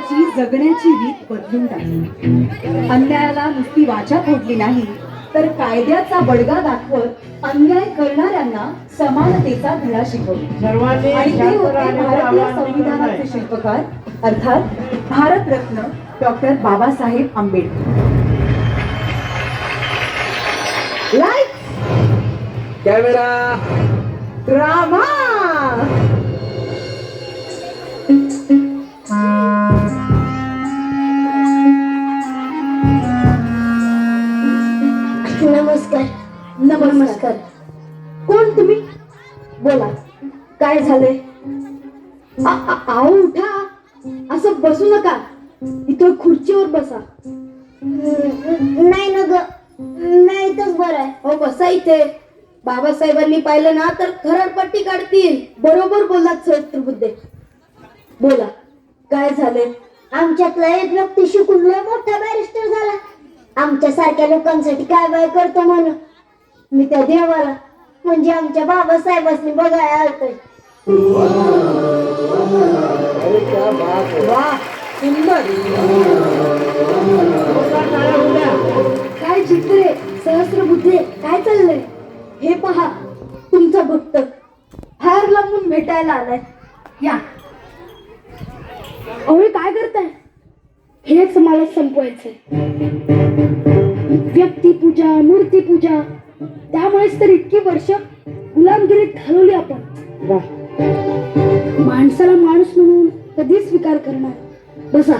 माणसाची जगण्याची रीत बदलून टाकली. अन्यायाला नुसती वाचा फोडली नाही तर कायद्याचा बडगा दाखवत अन्याय करणाऱ्यांना समानतेचा धडा शिकवला. आणि ते होते भारतीय संविधानाचे आहे. शिल्पकार अर्थात Bharat Ratna doctor Babasaheb Ambedkar. Light camera drama नमस्कार. कोण तुम्ही? बोला. काय झालंय? उठा. असं बसू नका. इथं खुर्चीवर बसा. नाही ना ग. नाही इथंच बरं आहे. हो बसा इथे. बाबासाहेबांनी पाहिलं ना तर खरडपट्टी काढतील. बरोबर बोललात सहस्त्रबुद्धे बोला काय झालंय? आमच्यातला एक व्यक्ती शिकून लय मोठा बॅरिस्टर झाला. आमच्या सारख्या लोकांसाठी काय बाय करतो म्हणून? मी त्या देवाला म्हणजे आमच्या बाबासाहेबांनी बघायला आलतोय. क्या है टाळ्या होऊ द्या. काय चित्रे चाललंय? हे पहा तुमचा भक्त. फार लांबून भेटायला आलाय. या. अहो हे काय करताय? हेच मला संपवायचंय. व्यक्तिपूजा मूर्तीपूजा त्यामुळेच तर इतकी वर्ष गुलामगिरीत घालवली आपण. माणसाला माणूस म्हणून कधी स्वीकार करणार. बसा.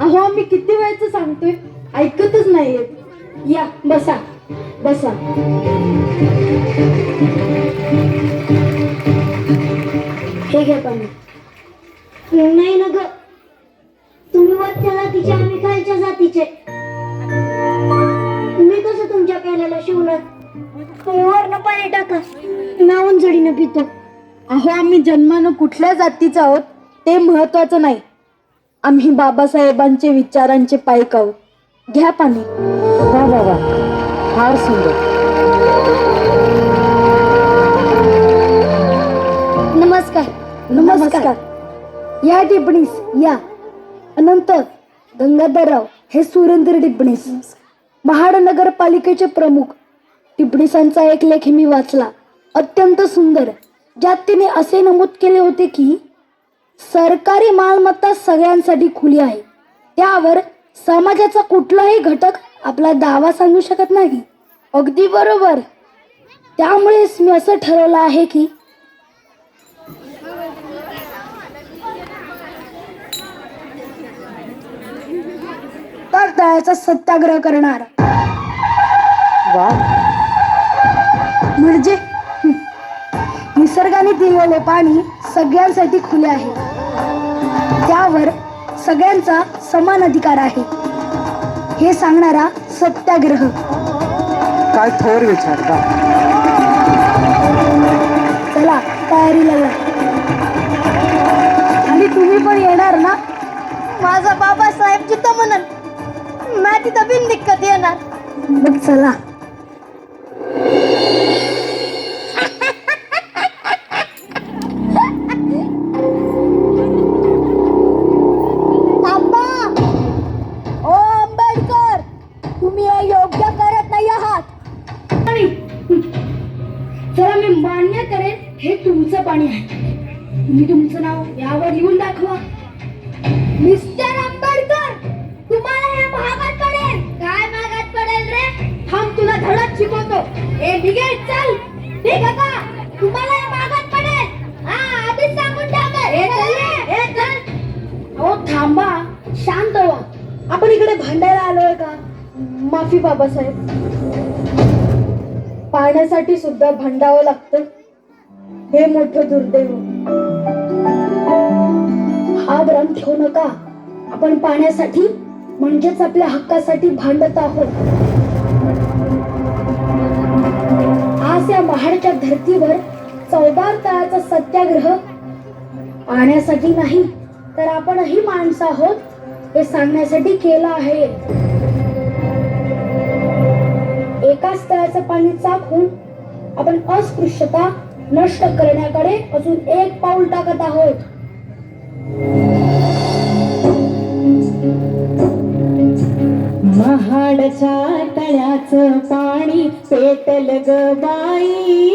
अहो मी किती वेळच सांगतोय? ऐकतच नाहीये या बसा. बसा. हे घ्या पाणी. नाही ना ग. तुम्ही वरच्या जातीचे आम्ही खालच्या जातीचे. टाका नावून जडीनं पितो. अहो आम्ही जन्मानं कुठल्या जातीचं आहोत ते महत्वाचं नाही. आम्ही बाबासाहेबांचे विचारांचे पायक आहोत. घ्या पाणी. वा वा वा. फार सुंदर. नमस्कार. नमस्कार. या टिपणीस या. अनंत गंगाधरराव हे सुरेंद्र टिपणीस महाड नगरपालिकेचे प्रमुख. टिपणीसांचा एक लेख मी वाचला. अत्यंत सुंदर ज्यात तिने असे नमूद केले होते की सरकारी मालमत्ता सगळ्यांसाठी खुली आहे. त्यावर समाजाचा कुठलाही घटक आपला दावा सांगू शकत नाही. अगदी बरोबर. त्यामुळेच मी असं ठरवलं आहे की तर दयाचा सत्याग्रह करणार. वा. म्हणजे? निसर्गाने दिलेले पाणी सगळ्यांसाठी खुले आहे. त्यावर सगळ्यांचा समान अधिकार आहे. हे सांगणारा सत्याग्रह. काय थोर विचार का? चला तयारीला या. आणि तुम्ही पण येणार ना? माझा बाबासाहेब जिथं म्हणन मी तिथं बिनदिक्कत येणार. मग चला. मी मान्य करेन हे तुमचं पाणी आहे. तुम्ही तुमचं नाव यावर लिहून दाखवा. मिस्टर आंबेडकर तुम्हाला हे महागात पडेल. काय महागात पडेल रे? थांब तुला धडक शिकवतो. ए निघेल चल. ठीक आहे का तुम्हाला हे महागात पडेल. हा आधीच सांगून टाका. हे चल. हे चल. हो थांबा. शांत व्हा. आपण इकडे भांडायला आलोय का? माफी बाबासाहेब पाण्यासाठी सुद्धा भांडावं लागतं. हे मोठं दुर्दैव. हा भ्रम ठेवू नका. आपण पाण्यासाठी म्हणजेच आपल्या हक्कासाठी भांडत आहोत. आज या महाडच्या धर्तीवर चौदार तळाचा सत्याग्रह पाण्यासाठी नाही तर आपणही माणसं आहोत हे सांगण्यासाठी केलं आहे. त्याच तळ्याचं पाणी चाखून आपण अस्पृश्यता नष्ट करण्याकडे अजून एक पाऊल टाकत आहोत. महाडच्या तळ्याचं पाणी पेटल ग बाई.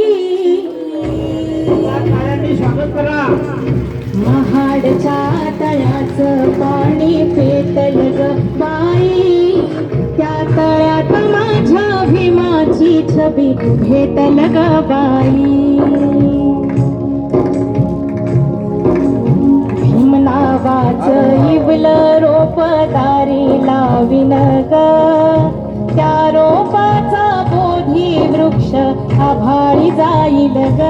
महाडच्या तळ्याचं पाणी पेटल ग बाई. तळ्यात माझ्या भीमाची छबी भेटल ग बाई भीम नावाचं इवलं रोप दारी लाविन ग. त्या रोपाचा बोधी वृक्ष आभाळी जाईल ग.